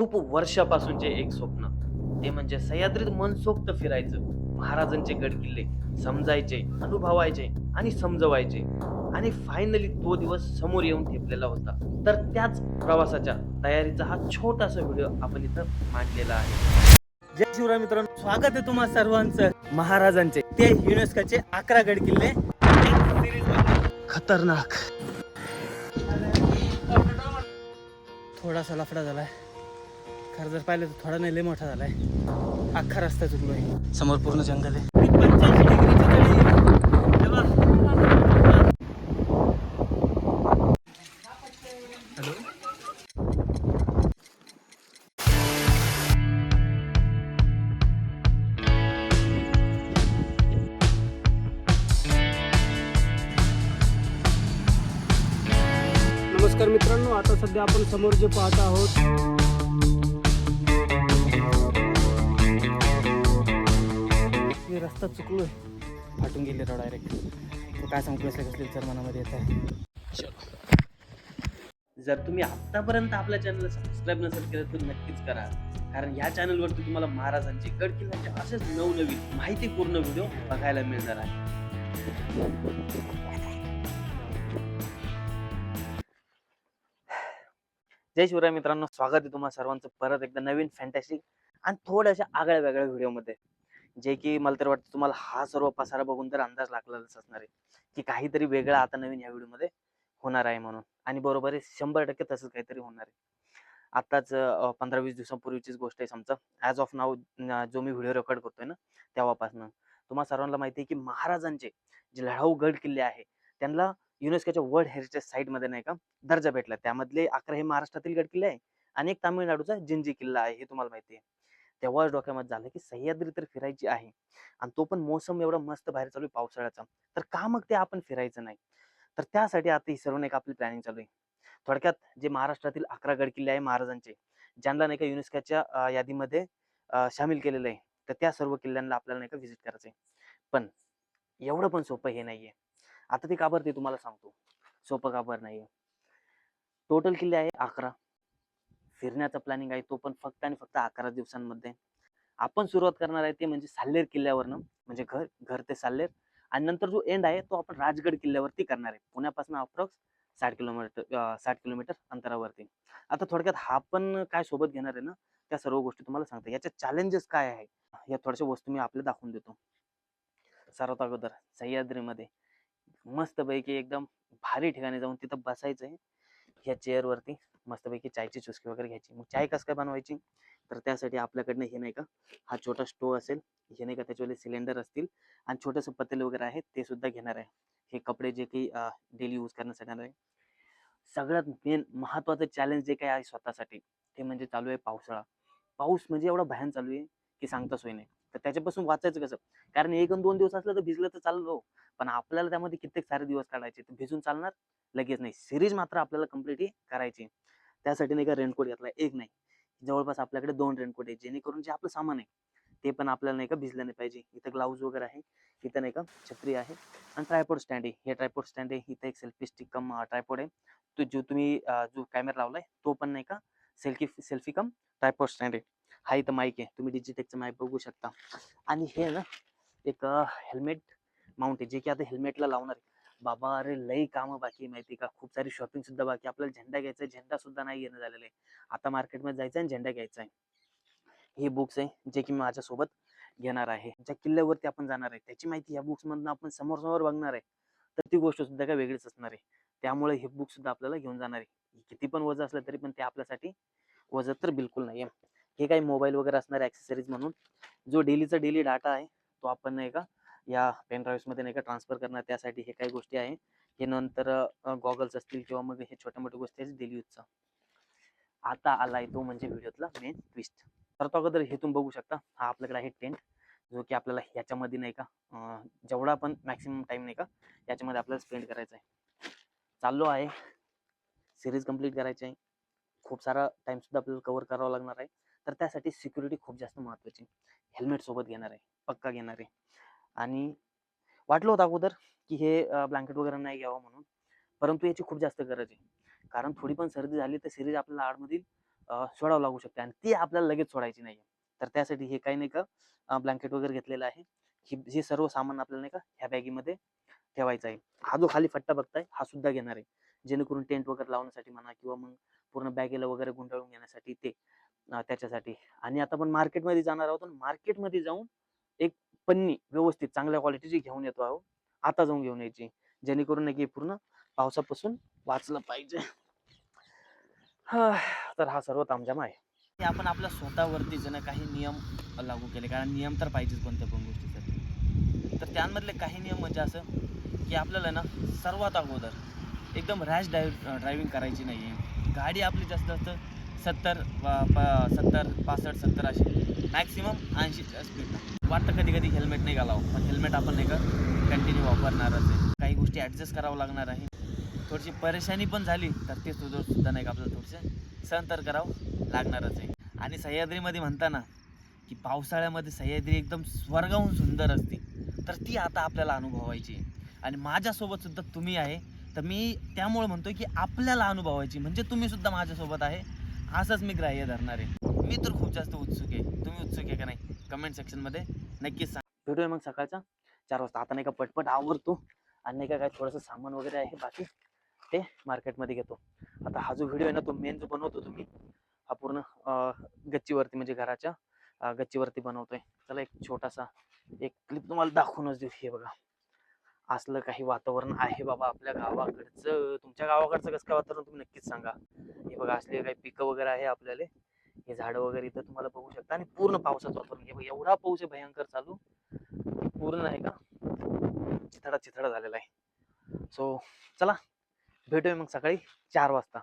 खूप वर्षापासूनचे एक स्वप्न. ते म्हणजे सह्याद्रीत मनसोक्त फिरायचं. महाराजांचे गड किल्ले समजायचे अनुभवायचे आणि समजवायचे. आणि फायनली तो दिवस समोर येऊन ठेपलेला होता. तर त्याच प्रवासाच्या तयारीचा हा छोटासा व्हिडिओ आपण इथं मांडलेला आहे. जय शिवराय मित्रांनो स्वागत आहे तुम्हा सर्वांचं महाराजांचे. ते युनेस्कोचे अकरा गड किल्ले खतरनाक. थोडासा लफडा झालाय. खरं जर पाहिलं तर थोडा नाही लय मोठा झालाय. अख्खा रस्ता चुकलोय. समोर पूर्ण जंगल आहे. नमस्कार मित्रांनो आता सध्या आपण समोर जे पाहत आहोत मी रस्ता चुकलोय. फाटून गेले राव डायरेक्ट काय सांगतो कसले कसले विचार मनामध्ये येत आहे. जर तुम्ही आतापर्यंत आपल्या चॅनलला सबस्क्राईब नसेल केलं तर नक्कीच करा. कारण या चॅनलवरती तुम्हाला महाराजांचे गड किल्ल्यांचे असेच नवनवीन माहितीपूर्ण व्हिडिओ बघायला मिळणार आहे. जय शिवराय मित्रांनो स्वागत आहे तुम्हाला सर्वांचं परत एकदा नवीन फॅन्टॅस्टिक आणि थोड्याशा आगळ्या वेगळ्या व्हिडिओमध्ये जे की मला तर वाटतं तुम्हाला हा सर्व पसारा बघून तर अंदाज लागलेलाच असणार आहे की काहीतरी वेगळं आता नवीन या व्हिडिओमध्ये होणार आहे म्हणून. आणि बरोबर आहे शंभर टक्के तसंच काहीतरी होणार आहे. आताच पंधरा वीस दिवसांपूर्वीचीच गोष्ट आहे समजा. ॲज ऑफ नाव जो मी व्हिडिओ रेकॉर्ड करतोय ना तेव्हापासून. तुम्हाला सर्वांना माहिती आहे की महाराजांचे जे लढाऊ गड किल्ले आहे त्यांना युनेस्कोच्या वर्ल्ड हेरिटेज साईटमध्ये नाही का दर्जा भेटला. त्यामधले अकरा हे महाराष्ट्रातील गड किल्ले आहे आणि एक तामिळनाडूचा जिंजी किल्ला आहे हे तुम्हाला माहिती आहे. तेव्हाच डोक्यामध्ये झालं की सह्याद्री तर फिरायची आहे. आणि तो पण मोसम एवढा मस्त बाहेर चालू आहे पावसाळ्याचा. तर का मग ते आपण फिरायचं नाही? तर त्यासाठी आता ही सर्व नाही का आपली प्लॅनिंग चालू आहे. थोडक्यात जे महाराष्ट्रातील अकरा गड किल्ले आहे महाराजांचे ज्यांना नाही का युनेस्कोच्या यादीमध्ये सामील केलेलं आहे तर त्या सर्व किल्ल्यांना आपल्याला नाही का व्हिजिट करायचं आहे. पण एवढं पण सोपं हे नाहीये. आता ते काबर ते तुम्हाला सांगतो. सोपं काबर नाहीये. टोटल किल्ले आहे अकरा. फिरण्याचा प्लॅनिंग आहे तो पण फक्त आणि फक्त अकरा दिवसांमध्ये. आपण सुरुवात करणार आहे ते म्हणजे साल्लेर किल्ल्यावरनं म्हणजे घर घर ते साल्लेर. आणि नंतर जो एंड आहे तो आपण राजगड किल्ल्यावरती करणार आहे. पुण्यापासून अप्रॉक्स साठ किलोमीटर साठ किलोमीटर अंतरावरती. आता थोडक्यात हा पण काय सोबत घेणार आहे ना त्या सर्व गोष्टी तुम्हाला सांगतो. याच्या चॅलेंजेस काय आहे या थोड्याशा वस्तू मी आपल्या दाखवून देतो. सर्वात अगोदर सह्याद्रीमध्ये मस्तपैकी एकदम भारी ठिकाणी जाऊन तिथं बसायचं आहे ह्या चेअरवरती मस्तपैकी चायची चुस्की वगैरे घ्यायची. मग चाय कसं काय बनवायची? तर त्यासाठी आपल्याकडनं हे नाही का हा छोटा स्टोव असेल हे नाही का त्याच्यावाले सिलेंडर असतील आणि छोटंसं पतेल वगैरे आहे ते सुद्धा घेणार आहे. हे कपडे जे काही डेली यूज करण्यासाठी आहे. सगळ्यात मेन महत्वाचं चॅलेंज जे काही आहे स्वतःसाठी ते म्हणजे चालू आहे पावसाळा. पाऊस म्हणजे एवढा भयान चालू आहे की सांगता सोय नाही. तर त्याच्यापासून वाचायचं कसं? कारण एक दोन दिवस असलं तर भिजलं तर चाललो हो. पण आपल्याला त्यामध्ये कित्येक सारे दिवस काढायचे. तर भिजून चालणार? लगेच नाही. सिरीज मात्र आपल्याला कंप्लीट करायची. त्यासाठी नाही का रेनकोट घेतला. एक नाही. जवळपास आपल्याकडे दोन रेनकोट आहे जेणेकरून जे आपलं सामान आहे ते पण आपल्याला नाही का भिजलं नाही पाहिजे. इथं ग्लाउज वगैरे आहे. इथं नाही का छत्री आहे. आणि ट्रायपोड स्टँड आहे. हे ट्रायपोड स्टँड आहे. इथं एक सेल्फी स्टिक कम ट्रायपोड आहे. तो जो तुम्ही जो कॅमेरा लावलाय तो पण नाही का selfie selfie cum tripod stand आहे. हा इथं माईक आहे. तुम्ही डिजिटेकचं माईक बघू शकता. आणि हे ना एक हेल्मेट माउंट आहे जे की आता हेल्मेटला लावणार आहे. बाबा अरे लई कामं बाकी माहिती आहे का? खूप सारी शॉपिंग सुद्धा बाकी आपल्याला झेंडा घ्यायचा आहे झेंडा सुद्धा नाही घेणं झालेलं आहे. आता मार्केटमध्ये जायचं आहे आणि झेंडा घ्यायचा आहे. हे बुक्स आहे जे की मी माझ्यासोबत घेणार आहे. ज्या किल्ल्यावरती आपण जाणार आहे त्याची माहिती या बुक्स मधनं आपण समोर समोर बघणार आहे. तर ती गोष्ट सुद्धा काय वेगळीच असणार आहे. त्यामुळे हे बुक सुद्धा आपल्याला घेऊन जाणार आहे. किती पण वजन असलं तरी पण ते आपल्यासाठी वजन तर बिलकुल नाही हे काही मोबाईल वगैरे असणार ॲक्सेसरीज म्हणून जो डेलीचा डेली डाटा आहे तो आपण नाही का या पेन मध्ये नाही का ट्रान्सफर करणार त्यासाठी हे काही गोष्टी आहे. हे नंतर गॉगल्स असतील किंवा मग हे छोट्या मोठ्या गोष्टी आहेत डेली यूजचा आता आलाय तो म्हणजे व्हिडिओतला मेन ट्विस्ट तर तो अगोदर हे तुम्ही बघू शकता हा आपल्याकडे आहे टेंट जो की आपल्याला ह्याच्यामध्ये नाही का जेवढा पण मॅक्सिमम टाइम नाही का याच्यामध्ये आपल्याला स्पेंड करायचा आहे. चाललो आहे. सिरीज कंप्लीट करायची आहे. खूप सारा टाइमसुद्धा आपल्याला कवर करावा लागणार आहे. तर त्यासाठी सिक्युरिटी खूप जास्त महत्वाची हेल्मेट सोबत घेणार आहे पक्का घेणार. आहे आणि वाटलं होतं अगोदर की हे ब्लँकेट वगैरे नाही घ्यावं म्हणून. परंतु याची खूप जास्त गरज आहे. कारण थोडी पण सर्दी झाली तर सिरीज आपल्याला आडमधील सोडावं लागू शकते आणि ती आपल्याला लगेच सोडायची नाही तर त्यासाठी हे काही नाही का ब्लँकेट वगैरे घेतलेलं आहे. ही हे सर्व सामान आपल्याला नाही का ह्या बॅगीमध्ये ठेवायचं आहे. हा जो खाली फट्टा बघताय हा सुद्धा घेणार आहे. जेणेकरून टेंट वगैरे लावण्यासाठी म्हणा किंवा मग पूर्ण बॅगेला वगैरे गुंडाळून घेण्यासाठी ते त्याच्यासाठी. आणि आता आपण मार्केटमध्ये जाणार आहोत मार्केटमध्ये जाऊन एक पन्नी व्यवस्थित चांगल्या क्वालिटीची घेऊन येतो आहोत आता जाऊन घेऊन यायची. जेणेकरून की पूर्ण पावसापासून वाचलं पाहिजे. हा, तर हा सर्व तामजाम आहे. हे आपण आपल्या स्वतःवरती जण काही नियम लागू केले कारण नियम तर पाहिजेच कोणत्या पण गोष्टीसाठी. तर त्यांमधले काही नियम म्हणजे असं की आपल्याला ना सर्वात अगोदर एकदम रॅश ड्राईव्ह ड्रायव्हिंग करायची नाही आहे गाडी आपली जास्त जास्त सत्तर सत्तर पासष्ट सत्तर असे मॅक्सिमम ऐंशीच्या स्पीडला वाटतं कधी कधी हेल्मेट नाही घालावं पण हेल्मेट आपण नाही का कंटिन्यू वापरणारच आहे. काही गोष्टी ॲडजस्ट करावं लागणार आहे. थोडीशी परेशानी पण झाली तर ते सुद्धा सुद्धा नाही का आपल्याला थोडंसं सहन तर करावं लागणारच आहे. आणि सह्याद्रीमध्ये म्हणताना की पावसाळ्यामध्ये सह्याद्री एकदम स्वर्गाहून सुंदर असते. तर ती आता आपल्याला अनुभवायची आहे. आणि माझ्यासोबतसुद्धा तुम्ही आहे. तर मी त्यामुळे म्हणतो की आपल्याला अनुभवायची म्हणजे तुम्हीसुद्धा माझ्यासोबत आहे. असंच मी ग्राह्य धरणार आहे. मी तर खूप जास्त उत्सुक आहे. तुम्ही उत्सुक आहे का नाही? कमेंट सेक्शनमध्ये नक्कीच सांग. भेटूया मग सकाळचा. चार वाजता. आता नाही का पटपट आवरतो. आणि नाही का काय थोडंसं सामान वगैरे आहे बाकी. ते मार्केटमध्ये घेतो. आता हा जो व्हिडिओ आहे ना तो मेन जो बनवतो तुम्ही हा पूर्ण गच्चीवरती म्हणजे घराच्या गच्चीवरती बनवतोय. चला एक छोटासा एक क्लिप तुम्हाला दाखवूनच देऊ. हे बघा. असलं काही वातावरण आहे बाबा आपल्या गावाकडचं. तुमच्या गावाकडचं कसं काय वातावरण तुम्ही नक्कीच सांगा. हे बघा असले काही पिकं वगैरे आहे आपल्याला. हे झाडं वगैरे इथं तुम्हाला बघू शकता. आणि पूर्ण पावसाचं वातावरण. हे बघा, एवढा पाऊस आहे भयंकर चालू. पूर्ण आहे का? चिथडा चिथडा झालेला आहे. सो चला. भेटूया मग सकाळी चार वाजता.